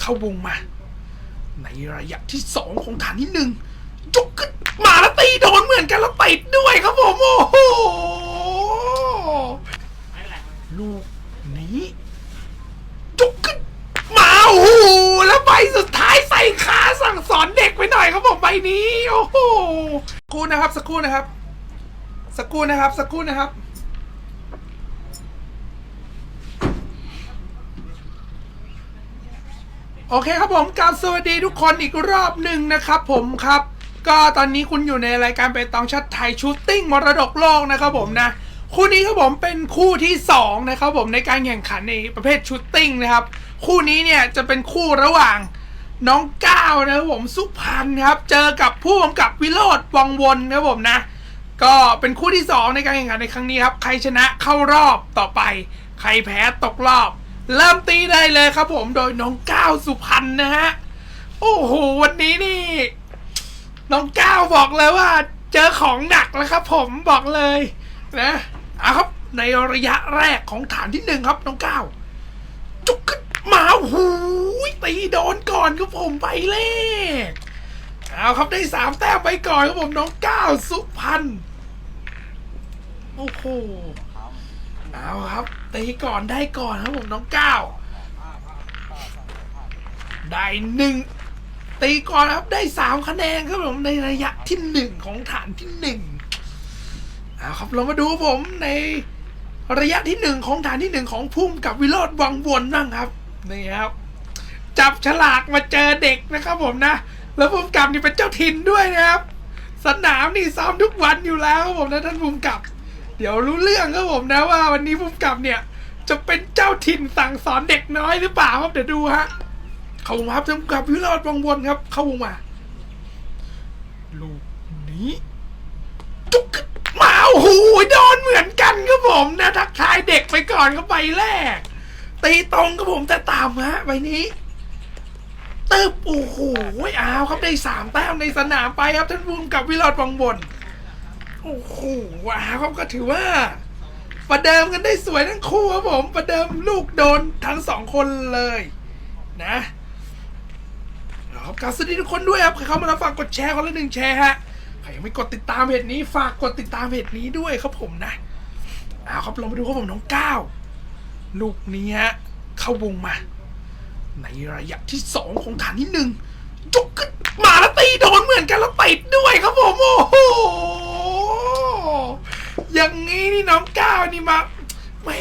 เข้าวงมา ในระยะที่สองของฐานที่หนึ่งยกขึ้นมาแล้วตีโดนเหมือนกันแล้วติดด้วยครับผมโอ้โหลูกนี้ยกขึ้นมาโอ้โหแล้วใบสุดท้ายใส่ขาสั่งสอนเด็กไปหน่อยครับผมใบนี้ โอ้โหสักครู่นะครับสักครู่นะครับ สักครู่นะครับสักครู่นะครับ โอเคครับผมกราบสวัสดีทุกคนอีกรอบหนึ่งนะครับผมครับ ก็ตอนนี้คุณอยู่ในรายการไปตองชัดไทยชูตติ้งมรดกโลกนะครับผมนะ คู่นี้ครับผมเป็นคู่ที่สองนะครับผมในการแข่งขันในประเภทชูตติ้งนะครับ คู่นี้เนี่ยจะเป็นคู่ระหว่างน้องก้าวนะครับผมสุพรรณครับ เจอกับผู้กำกับวิโรธวังวนนะครับผมนะ ก็เป็นคู่ที่สองในการแข่งขันในครั้งนี้ครับ ใครชนะเข้ารอบต่อไป ใครแพ้ตกรอบ เริ่มตีได้เลยครับผมโดยน้องก้าวสุพรรณนะฮะ โอ้โห วันนี้นี่ น้องก้าวบอกเลยว่า เจอของหนักแล้วครับ ผมบอกเลยนะเอาครับในระยะแรกของฐานที่หนึ่งครับน้องก้าวจุกขึ้นมาหูยตีโดนก่อนครับผมไปเลขเอาครับได้สามแต้มไปก่อนครับผมน้องก้าวสุพรรณโอ้โห เอาครับตีก่อนได้ก่อนครับผมน้องก้าวได้หนึ่งตีก่อนครับได้สามคะแนนครับผมในระยะที่หนึ่งของฐานที่หนึ่งเอาครับเรามาดูผมในระยะที่หนึ่งของฐานที่หนึ่งของพุ่มกับวิโรธวังวนบ้างครับนี่ครับ จับฉลากมาเจอเด็กนะครับผมนะ แล้วพุ่มกับนี่เป็นเจ้าถิ่นด้วยนะครับ สนามนี่ซ้อมทุกวันอยู่แล้วครับผมนะท่านพุ่มกับ เดี๋ยวรู้เรื่องครับผมนะว่าวันนี้พุ่มกับเนี่ย จะเป็นเจ้าถิ่นสั่งสอนเด็กน้อยหรือเปล่าครับเดี๋ยวดูฮะเข้าวงมาครับพุ่มกับวิโรธวังวนครับ เข้าวงมาลูกนี้จุกมาโอ้โหโดนเหมือนกันครับผมนะทักทายเด็กไปก่อนก็ไปแรก ตีตรงครับผมแต่ตามฮะใบนี้ตึบโอ้โหอ้าวครับได้สามแต้มในสนามไปครับท่านพุ่มกับวิโรธวังวน โอ้โหว้าวครับก็ถือว่า ประเดิมกันได้สวยทั้งคู่ครับผม ประเดิมลูกโดนทั้งสองคนเลยนะขอบการสวัสดีทุกคนด้วยครับใครเข้ามาแล้วฝากกดแชร์คนละหนึ่งแชร์ฮะใครยังไม่กดติดตามเพจนี้ฝากกดติดตามเพจนี้ด้วยครับผมนะเอาครับลองไปดูครับผมน้องก้าวลูกนี้ฮะเข้าวงมา ในระยะที่สองของฐานที่หนึ่งจุกขึ้นมาแล้วตีโดนเหมือนกันแล้วติดด้วยครับผมโอ้โห อย่างนี้นี่น้องก้าวนี่มาแหม่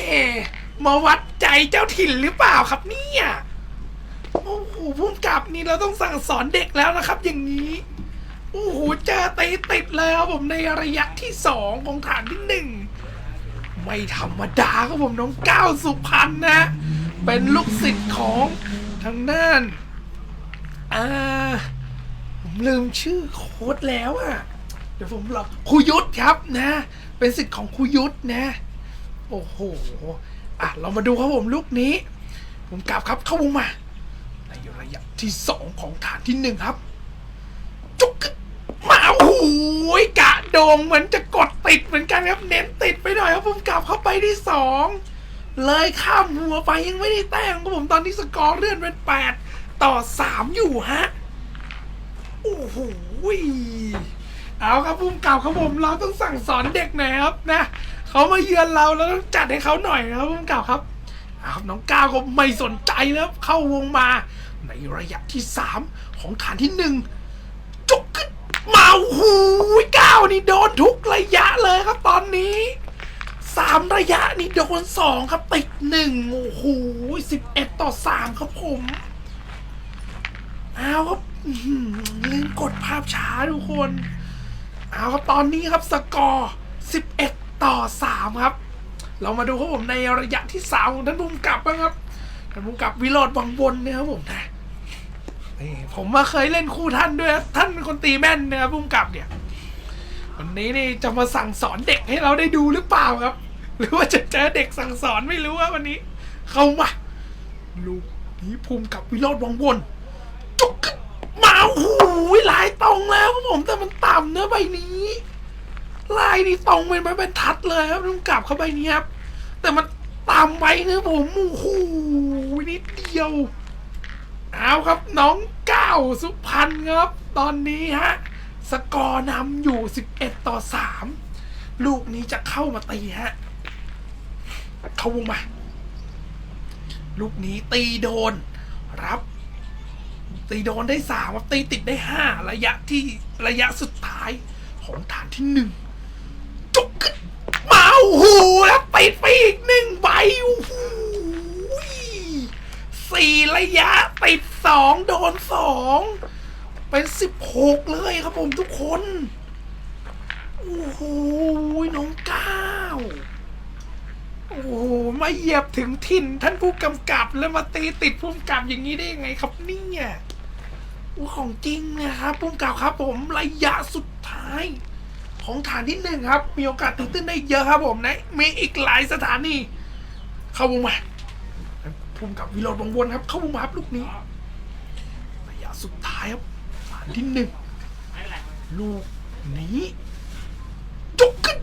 มาวัดใจเจ้าถิ่นหรือเปล่าครับเนี่ยโอ้โหพุ่มกับนี่เราต้องสั่งสอนเด็กแล้วนะครับ อย่างนี้โอ้โหเจอตีติดเลยครับผมในระยะที่สองของฐานที่หนึ่งไม่ธรรมดาครับผมน้องก้าวสุพรรณนะ เป็นลูกศิษย์ของทางด้านอ่าผมลืมชื่อโค้ดแล้วอะ่ะ เดี๋ยวผมรอครูยุทธครับนะ เป็นศิษย์ของครูยุทธนะ โอ้โหอะเรามาดูครับผมลูกนี้ ผมกลับครับเข้าวงมา ในระยะที่สองของฐานที่หนึ่งครับ จุกมาโอ้โหกะโดงเหมือนจะกดติดเหมือนกันครับ เน้นติดไปหน่อยครับผมกลับเข้าไปที่สองเลยข้ามหัวไปยังไม่ได้แต้มครับผมตอนนี้สกอร์เลื่อนเป็นแปดต่อสามอยู่ฮะ โอ้โห เอาครับพุ่มเก่าครับผมเราต้องสั่งสอนเด็กหน่อยครับนะเขามาเยือนเราเราต้องจัดให้เขาหน่อยนะครับพุ่มเก่าครับเอาครับน้องก้าวก็ไม่สนใจแล้วเข้าวงมา ในระยะที่สามของฐานที่หนึ่งจุกขึ้นมาโอ้โหก้าวนี่โดนทุกระยะเลยครับตอนนี้สามระยะนี่โดนสองครับติดหนึ่งโอ้โหสิบเอ็ดต่อสามครับผมเอาครับลืมกดภาพช้าทุกคน เอาตอนนี้ครับสกอร์สิบเอ็ดต่อสามครับ เรามาดูครับผมในระยะที่สามของท่านภูมิกับบ้างครับท่านภูมิกับวิโรธวังวนนะครับผมนะนี่ผมมาเคยเล่นคู่ท่านด้วยครับท่านเป็นคนตีแม่นนะครับภูมิกับเนี่ย วันนี้นี่จะมาสั่งสอนเด็กให้เราได้ดูหรือเปล่าครับ หรือว่าจะเจอเด็กสั่งสอนไม่รู้ว่าวันนี้ เข้ามาลูกนี้ภูมิกับวิโรธวังวน อ้โหลายตรงแล้วผมแต่มันต่ำเนื้อใบนี้ ลายนี่ตรงเป็นไม้บรรทัดเลยครับต้องกลับเข้าไปนี้ครับ แต่มันต่ำไปเนื้อผมโอ้โหนิดเดียวเอาครับน้องก้าวสุพรรณครับ ตอนนี้ฮะสกอร์นำอยู่ 11 ต่อ 3 ลูกนี้จะเข้ามาตีฮะ เข้าวงมา ลูกนี้ตีโดน รับ ตีโดนได้สามครับตีติดได้ห้าระยะที่ระยะสุดท้ายของฐานที่หนึ่งจุกขึ้นมาโอ้โหแล้วปิดไปอีกหนึ่งใบโอ้โหสี่ระยะติดสองโดนสองเป็นสิบหกเลยครับผมทุกคนโอ้โหน้องก้าวโอ้โหมาเหยียบถึงถิ่นท่านผู้กำกับแล้วมาตีติดผู้กำกับอย่างนี้ได้ยังไงครับเนี่ย ของจริงนะครับผู้กำกับครับผมระยะสุดท้าย ของฐานที่หนึ่งครับ มีโอกาสตื่นเต้นได้เยอะครับผมนะมีอีกหลายสถานีเข้าวงมาภูมิกับวิโรดวงวนครับ เข้าวงมาครับลูกนี้ระยะสุดท้ายครับฐานที่หนึ่งลูกนี้จุกขึ้น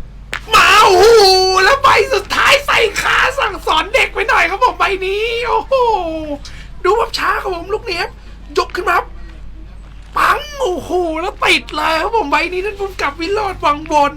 มาโอ้โหแล้วใบสุดท้ายใส่ขาสั่งสอนเด็กไปหน่อยครับผมใบนี้ โอ้โหดูภาช้าครับผมลูกนี้ครับยกขึ้นมาครับ ปังโอ้โหแล้วติดเลยครับผมใบนี้ท่านผู้กับวิโรดวังบน